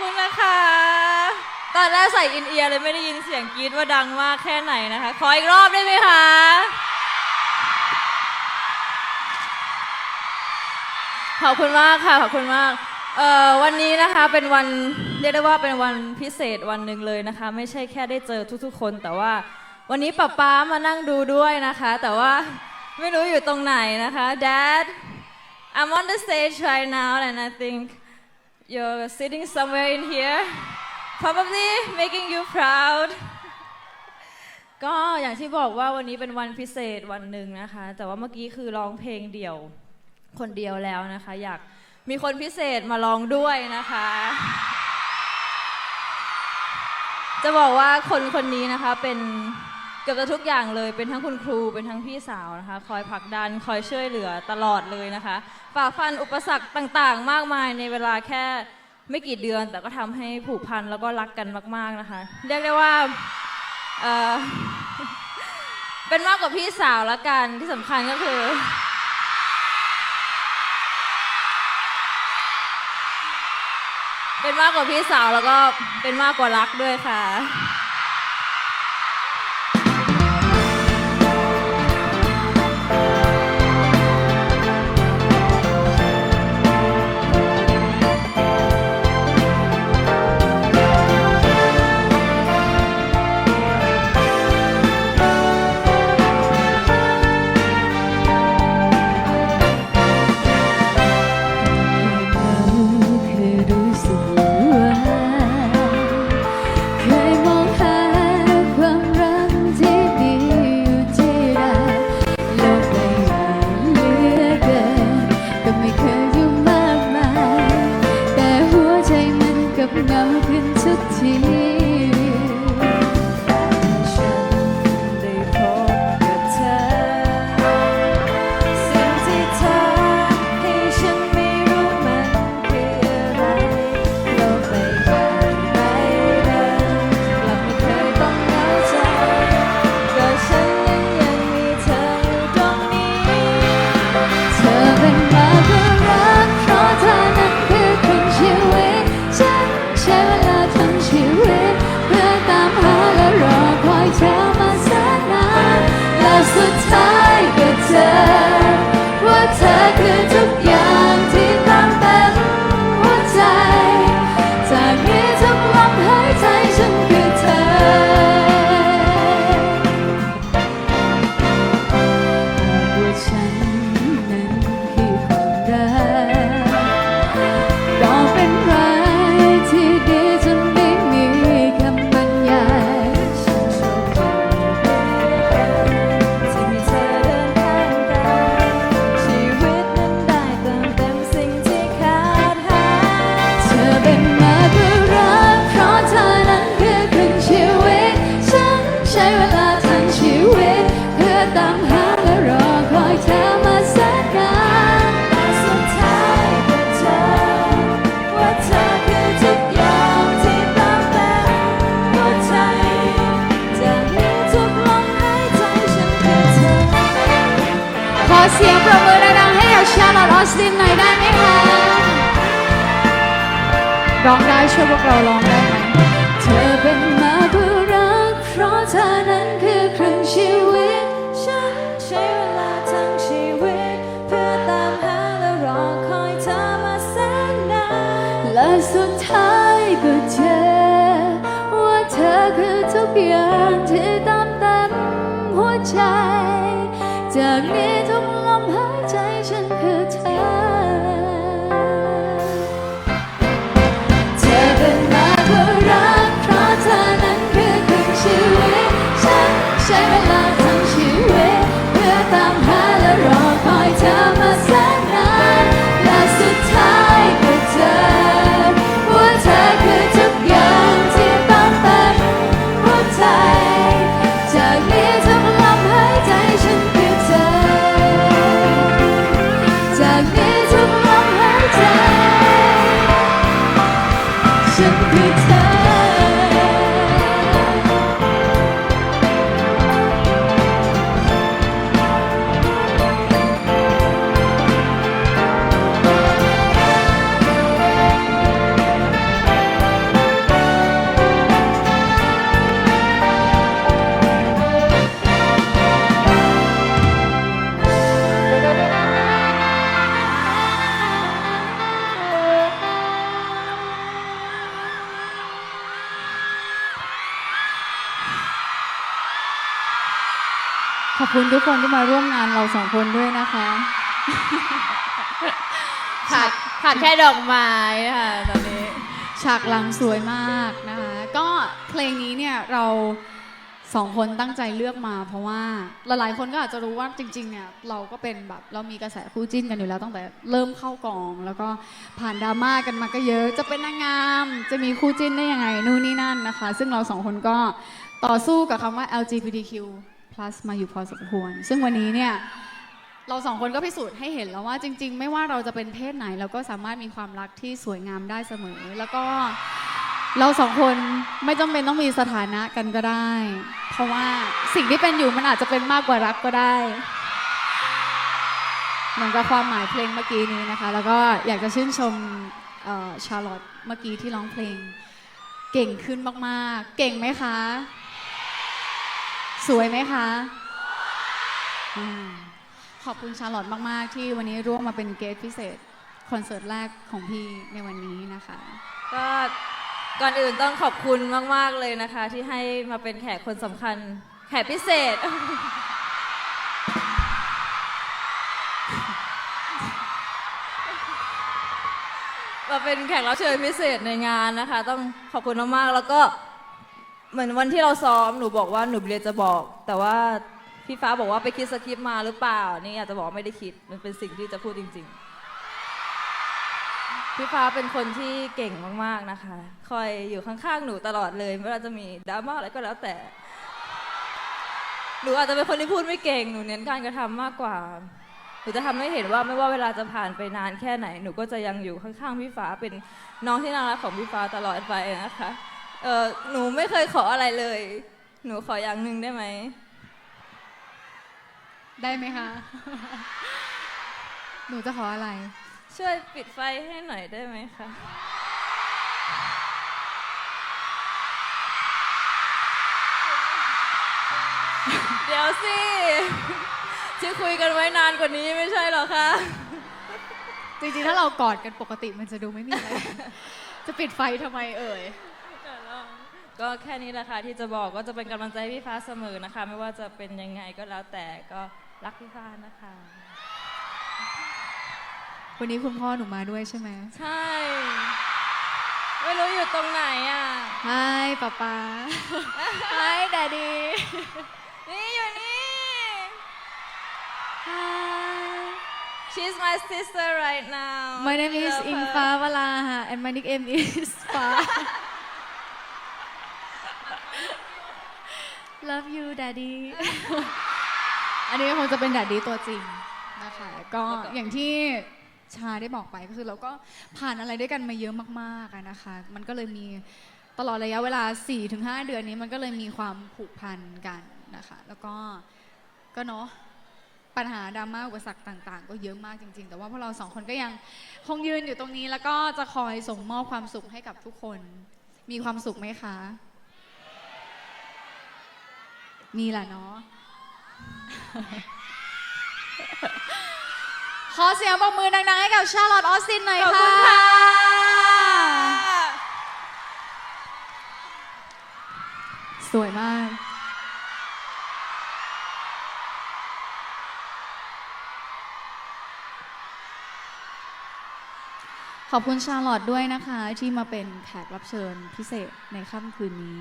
คุณนะคะ ตอนแรกใส่อินเอียร์เลยไม่ได้ยินเสียงกรี๊ดว่าดังมากแค่ไหนนะคะ ขออีกรอบได้ไหมคะ ขอบคุณมากค่ะ ขอบคุณมากเอ่อวันนี้นะคะเป็นวันเรียกได้ว่าเป็นวันพิเศษวันหนึ่งเลยนะคะ ไม่ใช่แค่ได้เจอทุกๆคน แต่ว่าวันนี้ป๊าป๊ามานั่งดูด้วยนะคะ แต่ว่าไม่รู้อยู่ตรงไหนนะคะ Dad I'm on the stage right now and I think you're sitting somewhere in here probably making you proud ก็อย่างที่บอกว่าวันนี้เป็นวันพิเศษวันหนึ่งนะคะ แต่ว่าเมื่อกี้คือร้องเพลงเดี่ยวคนเดียวแล้วนะคะ อยากมีคนพิเศษมาร้องด้วยนะคะ จะบอกว่าคนคนนี้นะคะเป็น กือบจะทุกอย่างเลยเป็นทั้งคุณครูเป็นทั้งพี่สาวนะคะ คอยผลักดันคอยช่วยเหลือตลอดเลยนะคะฝ่าฟันอุปสรรคต่างๆ มากมายในเวลาแค่ไม่กี่เดือน แต่ก็ทำให้ผูกพันแล้วก็รักกันมากๆนะคะ เรียกได้ว่าเเป็นมากกว่าพี่สาวละกันที่สำคัญก็คือเป็นมากกว่าพี่สาวแล้วก็เป็นมากกว่ารักด้วยค่ะ ทุ เสียงปรบมือดังๆให้กับชาลอตออสตินหน่อยได้ไหมคะ ร้องได้ช่วยพวกเราร้องได้ไหม เธอเป็นมาเพื่อรักเพราะเธอนั้น คุณทุกคนที่มาร่วมงานเราสองคนด้วยนะคะ ขาดขาดแค่ดอกไม้ค่ะตอนนี้ ฉากหลังสวยมากนะคะ ก็เพลงนี้เนี่ยเราสองคนตั้งใจเลือกมา เพราะว่าหลายๆคนก็อาจจะรู้ว่าจริงๆเนี่ยเราก็เป็นแบบเรามีกระแสคู่จิ้นกันอยู่แล้วตั้งแต่เริ่มเข้ากอง แล้วก็ผ่านดราม่ากันมาก็เยอะ จะเป็นนางงาม จะมีคู่จิ้นได้ยังไงนู่นนี่นั่นนะคะ ซึ่งเราสองคนก็ต่อสู้กับคำว่า LGBTQ+ มาอยู่พอสมควร ซึ่งวันนี้เนี่ยเราสองคนก็พิสูจน์ให้เห็นแล้วว่าจริง ๆ ไม่ว่าเราจะเป็นเพศไหน เราก็สามารถมีความรักที่สวยงามได้เสมอ แล้วก็เราสองคนไม่จำเป็นต้องมีสถานะกันก็ได้ เพราะว่าสิ่งที่เป็นอยู่มันอาจจะเป็นมากกว่ารักก็ได้เหมือนกับความหมายเพลงเมื่อกี้นี้นะคะ แล้วก็อยากจะชื่นชมชาร์ลอตเมื่อกี้ที่ร้องเพลง เก่งขึ้นมากๆ เก่งไหมคะ สวยไหมคะขอบคุณชาร์ลอตมาก ๆ ที่วันนี้ร่วมมาเป็นเกสพิเศษ คอนเสิร์ตแรกของพี่ในวันนี้นะคะ ก็ก่อนอื่นต้องขอบคุณมาก ๆ เลยนะคะ ที่ให้มาเป็นแขกคนสำคัญ แขกพิเศษ มาเป็นแขกรับเชิญพิเศษในงานนะคะ ต้องขอบคุณมาก ๆ แล้วก็ เหมือนวันที่เราซ้อมหนูบอกว่าหนูเรียนจะบอก แต่ว่าพี่ฟ้าบอกว่าไปคิดสคริปต์มาหรือเปล่า นี่อาจจะบอกว่าไม่ได้คิดมันเป็นสิ่งที่จะพูดจริง ๆ พี่ฟ้าเป็นคนที่เก่งมากๆนะคะ คอยอยู่ข้างๆหนูตลอดเลยไม่ว่าจะมีดราม่าอะไรก็แล้วแต่หนูอาจจะเป็นคนที่พูดไม่เก่งหนูเน้นการกระทำมากกว่าหนูจะทำให้เห็นว่าไม่ว่าเวลาจะผ่านไปนานแค่ไหน หนูก็จะยังอยู่ข้างๆพี่ฟ้าเป็นน้องที่น่ารักของพี่ฟ้าตลอดไปนะคะ เออหนูไม่เคยขออะไรเลย หนูขออย่างหนึ่งได้ไหม ได้ไหมคะ หนูจะขออะไร ช่วยปิดไฟให้หน่อยได้ไหมคะ เดี๋ยวสิ ที่คุยกันไว้นานกว่านี้ไม่ใช่เหรอคะ จริงๆ ถ้าเรากอดกันปกติมันจะดูไม่มีอะไร จะปิดไฟทำไมเอ่ย ก็แค่นี้แหละค่ะที่จะบอกก็จะเป็นกำลังใจให้พี่ฟ้าเสมอนะคะ ไม่ว่าจะเป็นยังไงก็แล้วแต่ก็รักพี่ฟ้านะคะ วันนี้คุณพ่อหนูมาด้วยใช่ไหมใช่ ไม่รู้อยู่ตรงไหนอะไฮป๊าป๊าไฮดดดี้นี่อยู่นี่ไฮ She's my sister right now My name is Love her. Infa Walaha and my nickname is Fa Love you daddy อันนี้คงจะเป็น daddy ตัวจริงนะคะ ก็อย่างที่ชาได้บอกไปก็คือเราก็ผ่านอะไรด้วยกันมาเยอะมากๆนะคะ มันก็เลยมีตลอดระยะเวลา 4-5 เดือนนี้มันก็เลยมีความผูกพันกันนะคะ แล้วก็ก็เนาะปัญหาดราม่าอุปสรรคต่าง ๆ ก็เยอะมากจริง ๆ แต่ว่าพวกเราสองคนก็ยังคงยืนอยู่ตรงนี้ แล้วก็จะคอยส่งมอบความสุขให้กับทุกคน มีความสุขไหมคะ มีแหละเนาะ ขอเสียงปรบมือดังๆ ให้กับชาร์ลอตออสตินหน่อยขอบค่ะคุณค่ะ สวยมาก ขอบคุณชาร์ลอตด้วยนะคะ ที่มาเป็นแขกรับเชิญพิเศษในค่ำคืนนี้